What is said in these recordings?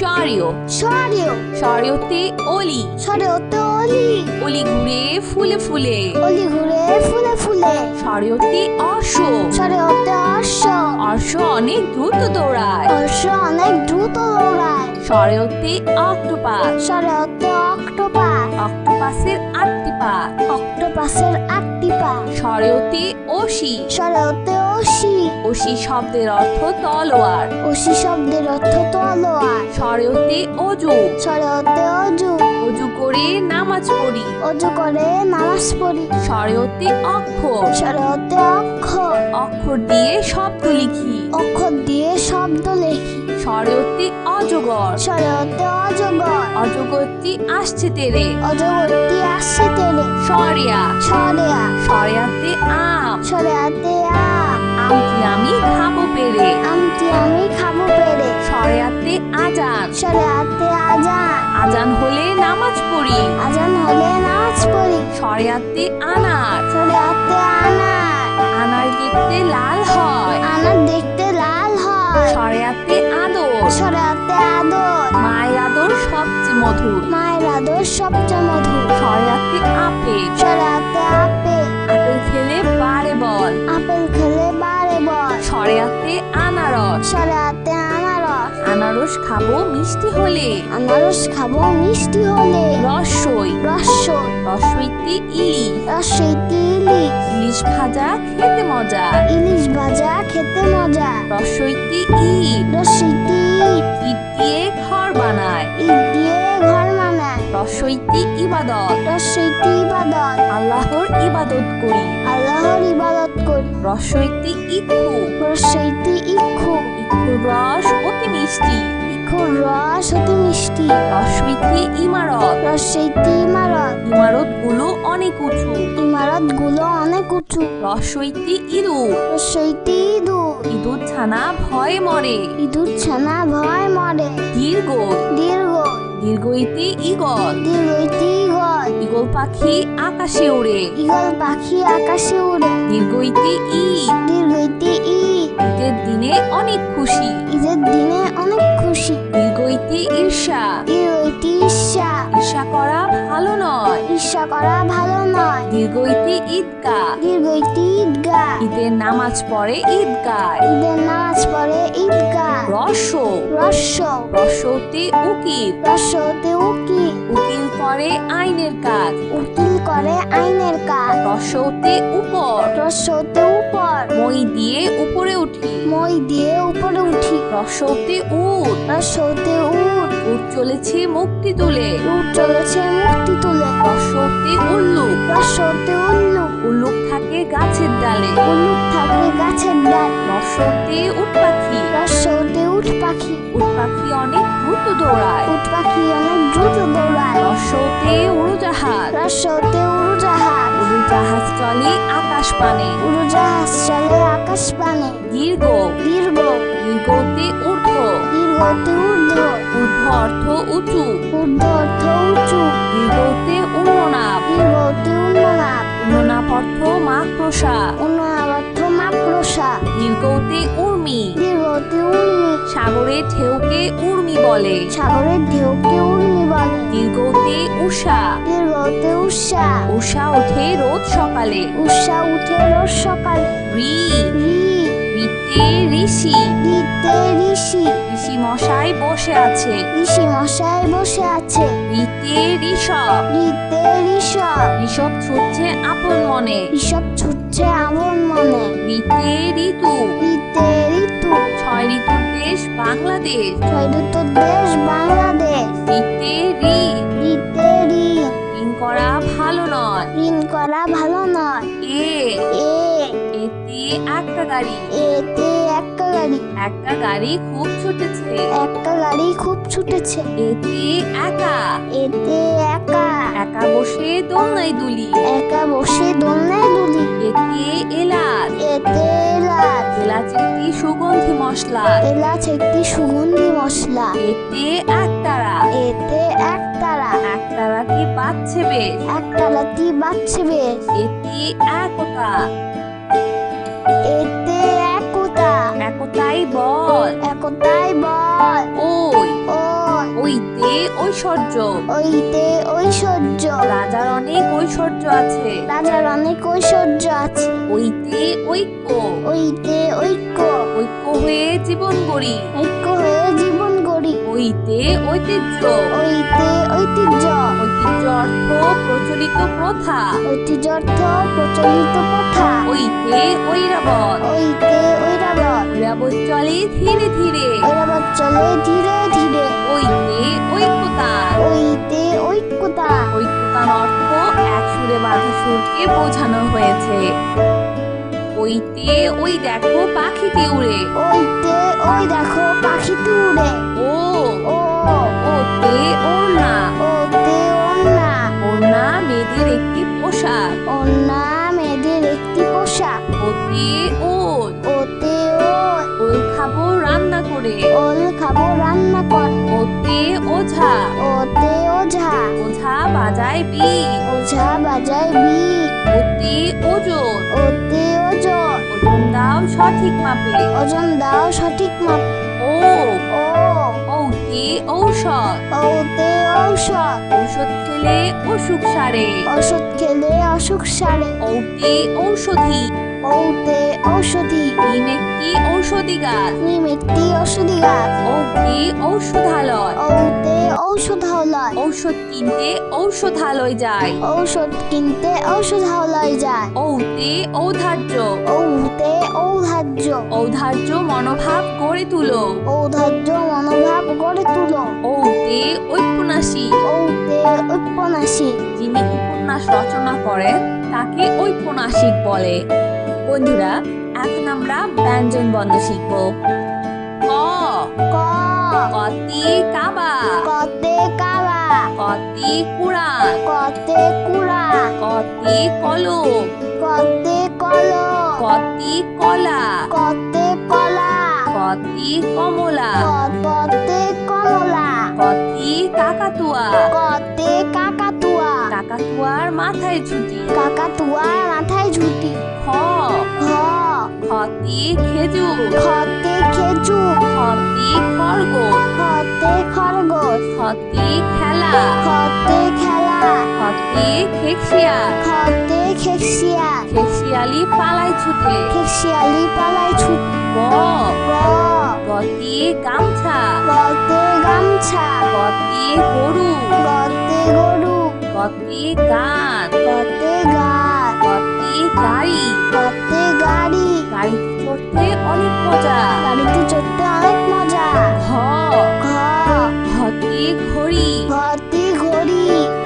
স্বরীয় সরিও স্বরীয়তে অলি। সরিওতে অলি। অলি ঘুরে ফুলে ফুলে। অলি ঘুরে ফুলে ফুলে। স্বরীয়তে অর্শ সরিওতে অর্শ অর্শ অনেক দ্রুত দৌড়ায়। অর্শ অনেক দ্রুত দৌড়ায়। স্বরীয়তে অক্টোপাস সরিওতে অক্টোপাস। অক্টোপাসের আটটি পা। অক্টোপাসের আটটি পা। স্বরীয়তে অসি সরিওতে অসি অসি শব্দের অর্থ তলোয়ার। অসি শব্দের অর্থ তলোয়ার। স্বরীয়তে অজু। সরিওতে অজু। অজু করে নামাজ পড়ি। অজু করে নামাজ পড়ি। স্বরীয়তে অক্ষর। সরিওতে অক্ষর। অক্ষর দিয়ে শব্দ লিখি। অক্ষর দিয়ে শব্দ লেখি। স্বরীয়তে অজগর। সরিওতে অজগর। অজগরটি আসছে তেরে অজগরটি আসছে তেলে। সরিয়া। সরিয়া। সরিয়াতে আম। সরিয়াতে আম। আমটি আমি খাব পেরে। আমটি আমি খাব পেরে। সরিয়াতে আজান। সরিয়াতে আজান। আজান হলে নামাজ পড়ি। আজান হলে নামাজ পড়ি। সরিয়াতে আনার। সরিয়াতে আনার। আনার দেখতে লাল হয়। আনার দেখতে লাল হয়। সরিয়াতে সরিয়াতে আদর। মায়ের আদর সবচেয়ে মধুর। মায়ের আদর সবচেয়ে মধুর। সরিয়াতে আপেল। সরিয়াতে আপেল। আপেল খেলে বারে বল। আপেল খেলে বারে বল। সরিয়াতে আনারস। সরিয়াতে আনারস। আনারস খাব মিষ্টি হলে। আনারস খাব মিষ্টি হলে। রসই। রসই। রসইতে ইলিশ। রসইতে ইলিশ। ইলিশ ভাজা খেতে মজা। ইলিশ ভাজা খেতে মজা। রসইতে ইট। রসইতে ইট ইট দিয়ে ঘর বানায়। ইট দিয়ে ঘর বানায়। রসইতে ইবাদত। রসইতে ইবাদত। আল্লাহর ইবাদত করি। আল্লাহর ইবাদত করি। রসইতে ইক্ষু। রসইতে ইক্ষু। ইক্ষুর রস অতি মিষ্টি। ইক্ষুর রস অতি মিষ্টি। রসইতে ইমারত। রসইতে ইমারত। ইমারতগুলো অনেক উঁচু। ইমারতগুলো অনেক উঁচু রসইতে ইঁদুর রসইতে ইঁদুর ইঁদুর ছানা ভয় মরে। ইঁদুর ছানা ভয় মরে। দীর্ঘ। দীর্ঘ। দীর্ঘইতে ইগল দীর্ঘইতে ইগল ইগল পাখি আকাশে উড়ে। ইগল পাখি আকাশে উড়ে। দীর্ঘইতে ই দীর্ঘইতে ঈদ ঈদের দিনে অনেক খুশি। ঈদের দিনে অনেক খুশি। দীর্ঘইতে ঈর্ষা। দীর্ঘইতে ঈর্ষা। ঈর্ষা করা ভালো নয়। ঈর্ষা করা ভালো নয়। দীর্ঘইতে ঈদগাহ। দীর্ঘইতে ঈদগাহ। ঈদের নামাজ পড়ে ঈদগাহ। ঈদের নামাজ পড়ে ঈদগাহ। রস রস্য রসতে উকিল। রস্যতে উকিল। উকিল করে আইনের কাজ। উকিল করে আইনের কাজ। রসতে উপর। রস্যতে উপর। মই দিয়ে উপরে উঠি। মই দিয়ে উপরে উঠি। রসতে উঠ। রস্যতে উঠ। উঠ চলেছে মুক্তি তুলে। উঠ চলেছে মুক্তি তুলে। রসতে উল্লুক রস্যতে উল্লু। উল্লুক থাকে গাছের ডালে। উল্লুক থাকে গাছের ডাল। রসতে উঠ পাখি। রস্যতে উঠ পাখি। উট পাখি অনেক দ্রুত দৌড়ায়। পাখি অনেক দ্রুত দৌড়ায়। রসতে উড়োজাহাজ। রস্যতে উড়োজাহাজ। উড়োজাহাজ চলে আকাশ পানে উড়োজাহাজ চলে আকাশ পানে দীর্ঘ। দীর্ঘ। দীর্ঘতে ঊর্ধ্ব। দীর্ঘতে ঊর্ধ্ব। ঊর্ধ্ব অর্থ উঁচু। ঊর্ধ্ব অর্থ উঁচু। দীর্ঘতে উন্ননাপ দীর্ঘতে উন্ননাপ উন্ননাপ অর্থ মাকড়সা উন্ননাপ মাকড়সা দীর্ঘতে উর্মি। দীর্ঘতে উর্মি। সাগরে ঢেউকে উর্মি বলে। সাগরের ঢেউকে উর্মি বলে। দীর্ঘতে উষা। দীর্ঘতে উষা। উষা ওঠে রোজ সকালে। উষা উঠে রোজ সকালে। রি। রি। রিতে ঋষি। রিতে ঋষি। ঋষি মশাই বসে আছে। ঋষি মশাই বসে আছে। রিতে ঋষভ ঋষভ ছুটছে আপন মনে। ঋষভ ছুটছে আমন মনে। ঋতে ঋতু। রিতে ঋতু। ছয় ঋতুর দেশ বাংলাদেশ। ছয় ঋতুর দেশ বাংলাদেশ। ঋতে ঋ রিতে ঋণ ঋণ করা ভালো নয়। ঋণ করা ভালো নয়। এ। এ। এতে একটা গাড়ি এতে গাড়ি। একটা গাড়ি খুব ছুটেছে। একটা গাড়ি খুব ছুটেছে। এতে একা। এতে একা। একা বসে দোলনায় দুলি। একা বসে দোলনায় দুলি। এতে এলাচ। এতে এলাচ। এলাচ একটি সুগন্ধি মশলা। এলাচ একটি সুগন্ধি মশলা। এতে একতারা। এতে একতারা। একতারাটি বাঁচছে বেশ। একতারাটি বাঁচছে বেশ। এতে একতা। এতে একতাই বল। একতাই বল। ওই। ওই। ওইতে ঐশ্বর্য। ওইতে ঐশ্বর্য। রাজার অনেক ঐশ্বর্য আছে। রাজার অনেক ঐশ্বর্য আছে। ওইতে ঐক্য। ওইতে ঐক্য। ঐক্য হয়ে জীবন গড়ি। ঐক্য হয়ে জীবন গড়ি। ওইতে ঐতিহ্য। ওইতে ঐতিহ্য। ঐতিহ্য অর্থ প্রচলিত প্রথা। ঐতিহ্য অর্থ প্রচলিত প্রথা। ওইতে ঐরাবত। ওইতে ঐরাবত। ঐরাবত চলে ধীরে ধীরে। ঐরাবত চলে ধীরে ধীরে। ওইতে ঐক্যতা। ওইতে ঐক্যতা। ঐক্যতার অর্থ এক সুরে বাঁধা সুরকে বোঝানো হয়েছে। ওইতে ওই দেখো পাখিটি উড়ে ওইতে ওই দেখো পাখিতে উড়ে ও। ও। ওতে ওড়না। ওতে ওন্না ওড়না মেয়েদের একটি পোশাক। ওন্না মেয়েদের একটি পোশাক। ওতে ওল। ওতে ওল। ওল খাব রান্না করে। ওল খাব রান্না কর। ওতে ওঝা। ওতে ওঝা। ওঝা বাজায় বি ওঝা বাজায় বি ওতে ওজন। ওতে ওজন। ওজন দাও সঠিক মাপে। ওজন দাও সঠিক মাপ। ওতে ঔষধ। ওতে ঔষধ। ঔষধ খেলে অসুখ সারে। ওষুধ খেলে অসুখ সারে। ওতে ঔষধি। ওতে ঔষধি। নিম একটি ঔষধি গাছ। নিম একটি ঔষধি গাছ। ওতে ঔষধালয়। ওতে ঔষধালয় ঔষধ কিনতে ঔষধালয় যায়। ঔষধ কিনতে ঔষধালয় যায়। ওতে ঔধার্য। ঔতে ঔধার্য। ঔধার্য মনোভাব গড়ে তুলো। ঔধার্য মনোভাব গড়ে তুলো। ঔতে ঔপন্যাসী। যিনি উপন্যাস রচনা করেন তাকে ঔপন্যাসিক বলে। বন্ধুরা এখন আমরা ব্যঞ্জন বর্ণ শিখব। ক। ক। কতি কাবা। কতে কাবা। কতি কুড়ান কতে কুড়া। কতি কলম। কতে কল কতি কলা। কতে কলা। কতি কমলা। কতে কমলা। কতি কাকাতুয়া। কতে কাকাতুয়া। কাকাতুয়ার মাথায় ছুটি। কাকাতুয়ার মাথায় খতি খেজুর খতে খেজুর খতি খরগোশ, খতে খরগোশ, খতি খেলা, খতে খেলা, খতি খেকশিয়া, খতে খেকশিয়া, খেকশিয়ালি পালায় ছুটে খেকশিয়ালি পালায় ছুটি গ গ গতি গামছা, গতে গামছা, গতি গরু, গতে গরু, গতি গান, গতে গাছ গতি গাড়ি মজা। গাড়িতে চড়তে অনেক মজা। ঘ ঘ ঘতি ঘড়ি। ঘতে ঘড়ি।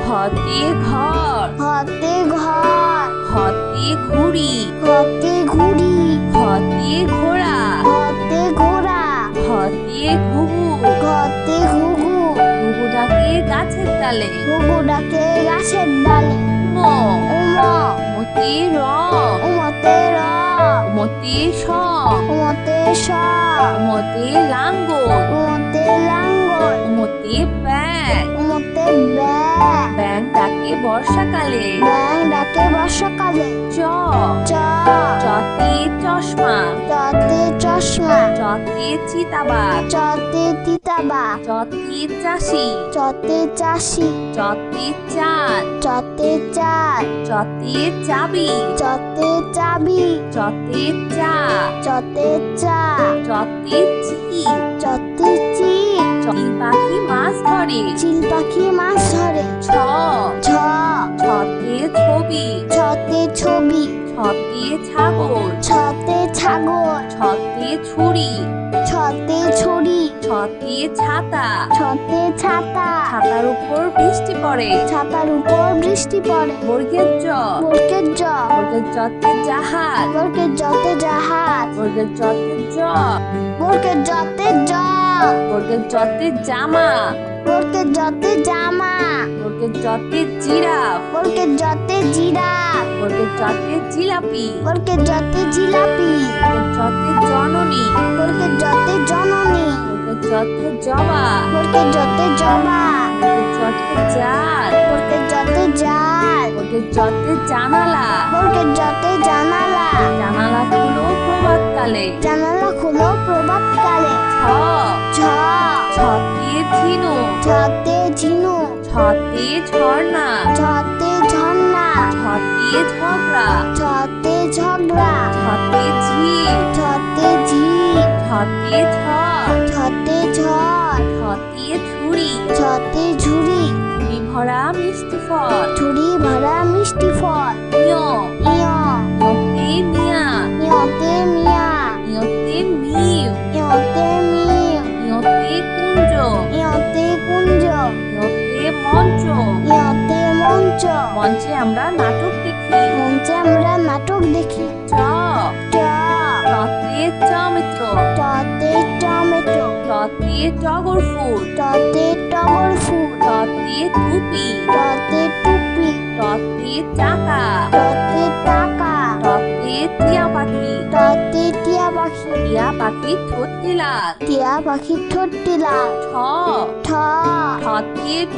ঘতি ঘর। ঘতে ঘর। ঘতি ঘুড়ি। ঘতে ঘুড়ি। ঘতি ঘোড়া। ঘতে ঘোড়া। ঘতি ঘুঘু। ঘতে ঘুঘু। ঘুঘু ডাকে গাছের ডালে। ঘুঘু ডাকে গাছের ডালে। ম মতি র। উমতে র। মতি স। উমতে স মতি লাঙ্গল। উমতে লাঙ্গল। মতি ব্যাং উমতে ব্যাগ ব্যাং ডাকে বর্ষাকালে। ব্যাং ডাকে বর্ষাকালে। চ। চ। চশমা। চতি চিতাবাঘ চতে তিতাবা চতি চাষি। চতে চাষি। চতি চাঁদ। চতে চাঁদ। চতি চাবি। চতে চাবি। চতি চা। চতে চা। চতি চি চতে চিক চিল পাখি মাছ ধরে। চিল পাখি মাছ ধরে। ছ ছ ছতে ছবি। ছতে ছবি। ছতে ছাগল। ছতে ছাগল। ছতে ছুরি। ছতে ছুরি। ছতে। ছাতা ছতে ছাতা। ছাতার উপর বৃষ্টি পড়ে। ছাতার উপর বৃষ্টি পড়ে। বর্গের জ বর্গের জ বর্গের জতে জাহাজ। বর্গের জতে জাহাজ। বর্গের জতে জ বর্গের জতে জ বর্গের জতে জামা। বর্গের জতে জামা। বর্গের জতে জিরাফ বর্গের জতে জিরা বর্গের জতে জিলাপি বর্গের জতে জিলাপি বর্গের জতে জননী বর্গের জতে জননী বর্গের জতে জবা বর্গের জতে জতে জানালা। বর্গের জতে জানালা। জানালা খুলো প্রভাতকালে। জানালা খুলো প্রভাতকালে। ছ ছ ছতে ঝিনু। ছতে ঝিনু। ছতে ঝর্ণা। ছতে ঝর্ণা। ছতে ঝগড়া। ছতে ঝগড়া। ছতে ঝিল ছতে ঝিল ছতে ঝড়। ছতে ঝড়। ছতে ঝুড়ি। ছতে ঝুড়ি। ভরা মিষ্টি ফল। ঝুড়ি ভরা মিষ্টি ফল। নিয় ইয় নিয়তে মিয়া। ইয়তে মিয়া। নিয়তে মিউ ইয়তে মিউ নিয়তে কুঞ্জ। ইয়তে কুঞ্জ। নিয়তে মঞ্চ। ইয়তে মঞ্চ। মঞ্চে আমরা নাটক দেখি। মঞ্চে আমরা নাটক দেখি। চ। টমেটো টতে টগর ফুল। টগর ফুল। টতে টুপি টতে টুপি টতে টাকা টতে টাকা টতে টিয়া পাখি। টতে টিয়া পাখি। টিয়া পাখি ঠোঁটটি লাল। টিয়া পাখির ঠোঁটটি লাল। ঠ। ঠ।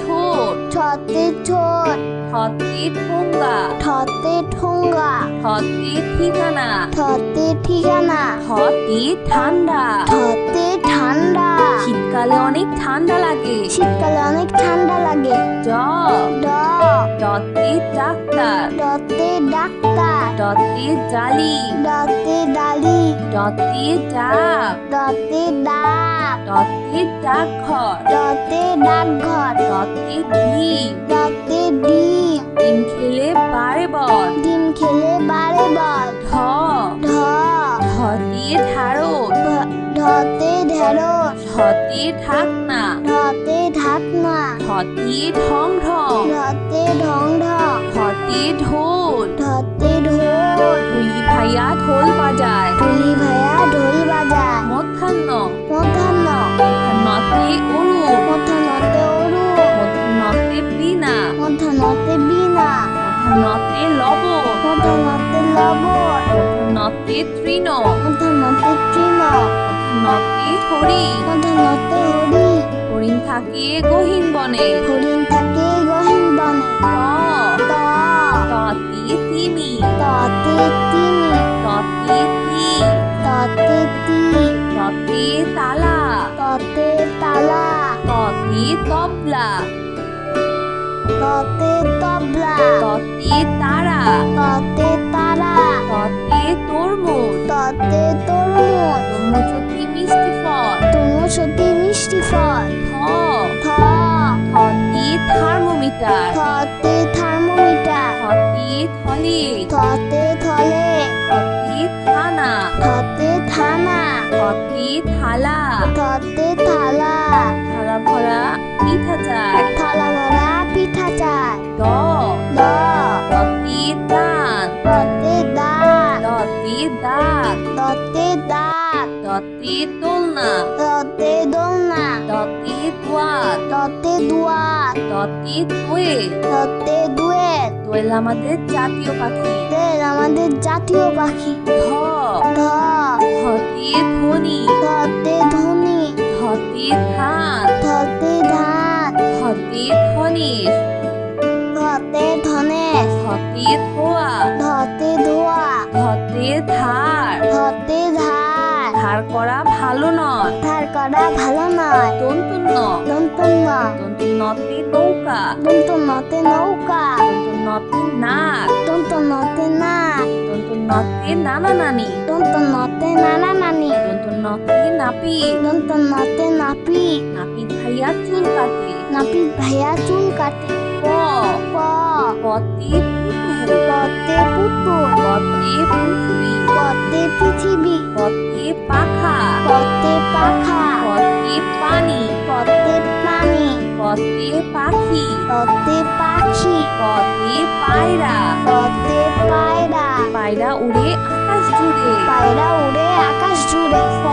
ঠোঁট ছতে ঠোঁট ঠতে ঠোঙ্গা। ঠোঙ্গা। ঠিকানা। ঠিকানা। ঠান্ডা। ঠান্ডা। শীতকালে অনেক ঠান্ডা লাগে। শীতকালে অনেক ঠান্ডা লাগে। ড। ডতে ডাক্তার। ডতে ডাক্তার। ডতে জালি ডতে ডালি। ডতে ডাক ডতে ডাক ডতে ডাকঘর। ডতে ডাকঘর। ডতে ডিম। ডতে ডিম। ডিম খেলে বারে বল। ডিম খেলে বারে বল। ঢ ঢ ঢতে ঢাকনা। ঢতে ঢাকনা। ঢতে ঢং ঢং। ঢতে ঢং ঢং। ধতে ঢোল। ঢতে ঢোল। ঢুলি ভাইয়া ঢোল বাজায়। টুলি ভাইয়া ঢোল বাজায়। মধ্যাহ্ন। মধ্যাহ্ন। মধ্যাহ্নতে অরু মধ্যাহ্নতে অরু মধ্যাহ্নতে বীণা। মধ্যাহ্নতে বীণা। মধ্যাহ্নতে লব মধ্যাহ্নতে লবণ। মধ্যাহ্নতে তৃণ। মধ্যাহ্নতে তৃণ। মধ্যাহ্নতে হরি মধ্যাহ্নতে হরি হরিণ থাকে গহীন বনে হরিণ থাকে গহীন বনে ত ত ততে তিমি ততে তিমি ততে তি ততে তি ততে তালা ততে তালা ততে তবলা ততে তবলা ততে তারা ততে তারা ততে তরমুজ ততে তরমুজ তরমুজ মিষ্টি ফল। তরমুজ অতি মিষ্টি ফল। থ থ থতে থার্মোমিটার। থতে থার্মোমিটার। থতে থলে। থতে থলে। থতে থানা। থতে থানা। থতে থালা। থতে থালা। থালা ভরা পিঠা চায় থালা ভরা পিঠা চায় দ। দ। দতে দান। দতে দাঁত দতে দাগ দতে দাঁত দতে দোলনা দতে দোলনা দতে দোয়াত দতে দুয়াত দতে দোয়েল দতে দুয়েত দোয়েল আমাদের জাতীয় পাখি। তেল আমাদের জাতীয় পাখি। ধ। ধ। ধতে ধনি। ধতে ধনি। ধতে ধান। ধতে ধান। ধতে ধনেশ ধতে ধনেশ। ধতে ধোয়া করা ভালো নয় তন্তুন ন দন্তন্য তন্তুন নতে নৌকা দন্তন্যতে নৌকা তন্তুন নতে নাক দন্তন্যতে নাক তন্তুন নতে নানা নানি দন্তন্যতে নানা নানি তন্তুন নতে নাপি দন্তন্যতে নাপি নাপিত ভাইয়া চুল কাটে নাপিত ভাইয়া চুল কাটে প প পতে পুতুল পতে পুতুল পতে পৃথিবী পতে পৃথিবী পতে পাখা পতে পাখা পানি পতে পানি পতে পাখি পতে পাখি পতে পায়রা পতে পায়রা পায়রা উড়ে আকাশ জুড়ে পায়রা উড়ে আকাশ জুড়ে ফ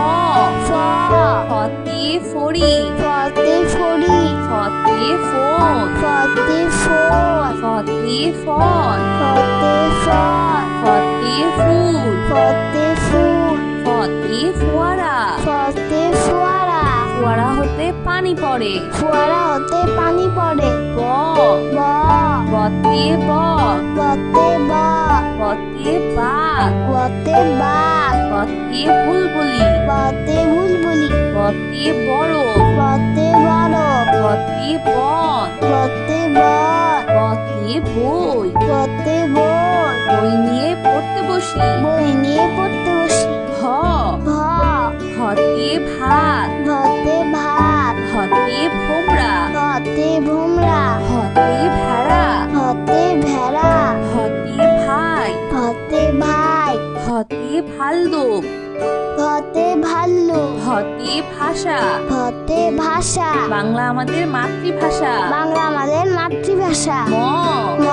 ফ ফতে ফড়ি ফতে ফড়ি ফতে ফোন ফতে ফোন ফতে ফল ফতে ফল ফতে ফুল ফতে ফুল পানি পড়ে। ফোয়ারা হতে পানি পড়ে। ব। ব। বতে ব। বতে ব। বতে বা। বতে বাঘ বতে বুলবুলি। বতে বুলবুলি। বতে বড়। বতে বড়। বতে বন। বতে বন। বতে বই। বতে বই বই নিয়ে পড়তে বসি। বই নিয়ে পড়তে বসি। হ ভ হতে ভাত। ভতে ভাত ভুমরা হতে ভেড়া ভতে ভেড়া হতে ভাই ভতে ভাই হতে ভাল্লুক ভতে ভাল্লু হতে ভাষা। ভতে ভাষা। বাংলা আমাদের মাতৃভাষা। বাংলা আমাদের মাতৃভাষা। ম। ম।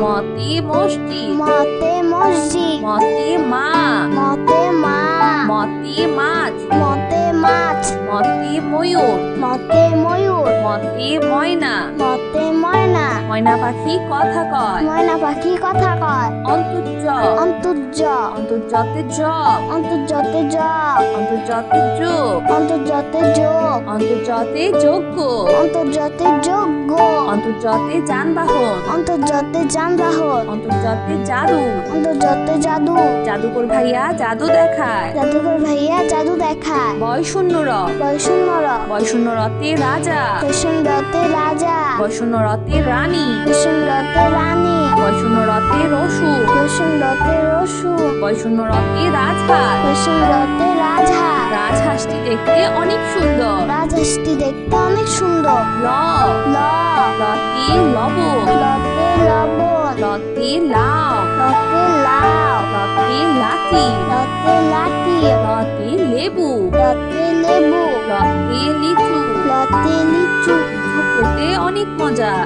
মতে মসজিদ। মতে মসজিদ। মতে মা। মতে মা। মতে মাছ। মতে মাছ। মতে ময়ূর। মতে ময়ূর। মতে ময়না। মতে ময়না। ময়না পাখি কথা কয়। ময়না পাখি কথা কয়। অন্তর্জ। অন্তর্য অন্তর্জতে জব অন্তর্জতে জব অন্তর্জতে যোগ অন্তর্জতে যোগ অন্তর্জতে যোগ্য। অন্তর্জতে যোগ্য। অন্তর্জতে যানবাহন। অন্তর্জতে যানবাহন। অন্তর্জতে জাদু। অন্তর্জতে জাদু। জাদুকর ভাইয়া জাদু দেখায়। জাদুঘর ভাইয়া জাদু দেখায়। বয়শূন্য র বৈষণ্য বয়শূন্য রতে রাজা। বৈষণ্যতে রাজা। বয়শূন্য রতে রানী। বৈষণ্যতে রানী। বয়শূন্য রতে রসু বৈষণ্যতে রসু বয়শূন্য রতে রাজহাঁস। বৈষণ্যতে রাজহাঁস। রাজহাঁসটি দেখতে অনেক সুন্দর। রাজহাঁসটি দেখতে অনেক সুন্দর। ল। ল। লতে লবণ। লতে লবণ। লতে লাউ। লতে লাউ। লতে লাঠি লতে লাঠি লতে লেবু। লতে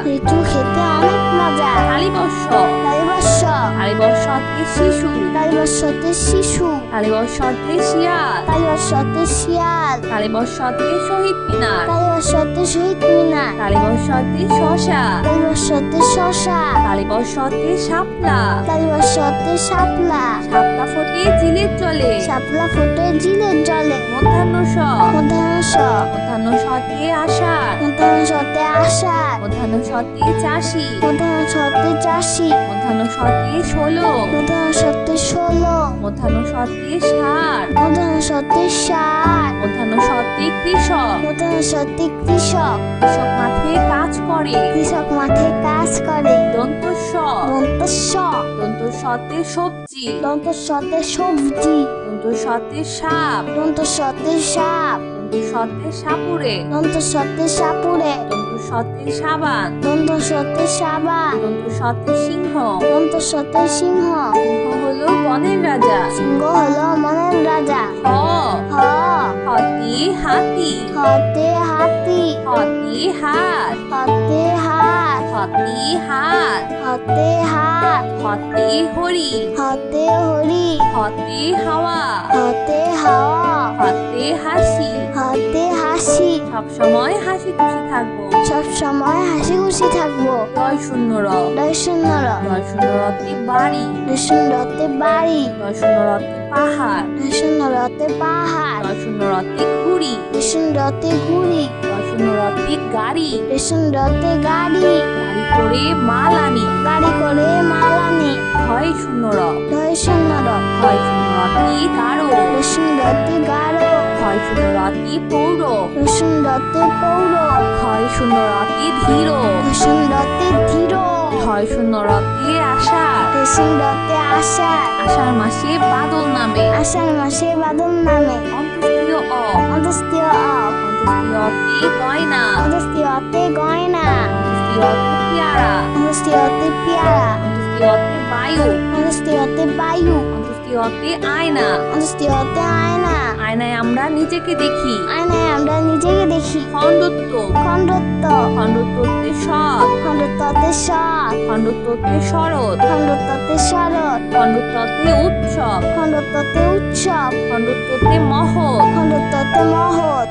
লিচু খেতে অনেক মজা। কালীবর্ষ। কালীবর্ষ। কালীবর্ষতে শিশু। কালীবর্ষতে শিশু। কালীবর্ষতে শিয়াল। কালীবর্ষতে শিয়াল। কালীবর্ষতে শহীদ মিনার। কালীবর্ষতে শহীদ মিনার। কালীবর্ষতে শশা। কালীবর্ষতে শশা। কালীবর্ষতে শাপলা। কালীবর্ষতে শাপলা। শাপলা ফোটে জিলের জলে। শাপলা ফুটে জিলের জলে। মধ্যাহ্ন স মধ্যাংশ মধ্যাহ্ন সতে আষাঢ়। মধ্যাংশতে আষাঢ়। মধ্যাহ্ন সতে চাষি। মধ্যাংশতে চাষি। মধ্যাহ্ন সতে ষোলো। মধ্যাংশতে ষোলো। মধ্যাহ্ন সতে ষাট। মধ্যাংশতে ষাট। মধ্যাহ্ন সতে কৃষক। মধ্যাংশতে কৃষক। কৃষক মাঠে কাজ করে। কৃষক মাঠে কাজ করে। দন্ত স দন্তস্ব দন্ত সতে সবজি। দন্তস্বতে সবজি। দন্ত সতে সাপ। দন্তস্বতে সাপ। দন্ত সতে সাপুরে দন্তস্বতে সাপুরে দন্ত সাবান। দন্ত সতের সাবান। দন্ত সতের সিংহ। দন্তস্বতে সিংহ। সিংহ হলো বনের রাজা। সিংহ হলো বনের রাজা। হ। হ। হতে হাতি। হতে হাতি। হতে হাত। হতে হাত। হতি হাত হতে হাত হতি হরি হতে হরি হতি হাওয়া হতে হাওয়া হতে হাসি হতে হাসি সব সময় হাসি খুশি থাকব সব সময় হাসি খুশি থাকব জয় শূন্য র দর্শনর জয় শূন্য রতে বাড়ি দর্শনরতে বাড়ি জয় শূন্য রতে পাহাড় দর্শনরতে পাহাড় জয় শূন্য রতে ঘুড়ি দর্শনরতে ঘুড়ি জয় শূন্য রতে গাড়ি দর্শনরতে গাড়ি গাড়ি করে মাল আনি গাড়ি করে মাল আনি হয় শূন্য র দর্শনর হয় শূন্য রতে গাঢ় দর্শনরতে গাঢ় হয় শূন্য রতে পৌর? দর্শনরতে পৌর। হয় শূন্য রতে ধীর? দর্শনরতে ধীর। হয় শূন্য রতে আষাঢ় দর্শনরতে আষাঢ় আষাঢ় মাসে বাদল নামে। আষাঢ় মাসে বাদল নামে। অন্তস্তীয় অ। অন্তস্তীয় অপ অন্তস্তীয় অতে গয়না? অন্তস্তীয়তে গয়না। অন্তস্তীয় পেয়ারা অন্তস্তীয়তে পেয়ারা অন্তস্তীয় অতে বায়ু অন্তস্তীয়তে বায়ু অন্তস্তীয় অতে আয়না অন্তস্তীয়তে আয়না আয়নায় আমরা নিজেকে দেখি। আয়নায় আমরা নিজেকে দেখি। খণ্ডত্ব। খণ্ডত্ব। খণ্ডত্বতে সৎ। খণ্ডত্বতে সৎ। খণ্ডত্বতে শরৎ। খণ্ডত্বতে শরৎ। খণ্ডত্বতে উৎসব। খণ্ডত্বতে উৎসব। খণ্ডত্বতে মহৎ। খণ্ডত্বতে মহৎ।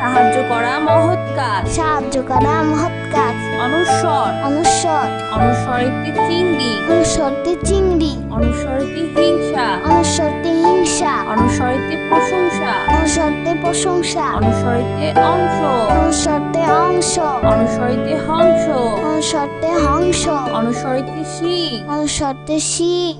সাহায্য করা মহৎ কাজ সাহায্য করা মহৎ কাজ অনুস্বর অনুস্বর অনুস্বরিতে চিংড়ি অনুস্বরতে চিংড়ি অনুস্বরিতে হিংসা অনুস্বরতে হিংসা অনুস্বরিতে প্রশংসা অনুস্বরতে প্রশংসা অনুস্বরিতে অংশ অনুস্বরতে অংশ অনুস্বরিতে হংস অনুস্বরতে হংস অনুস্বরিতে শিখ অনুস্বরতে শিখ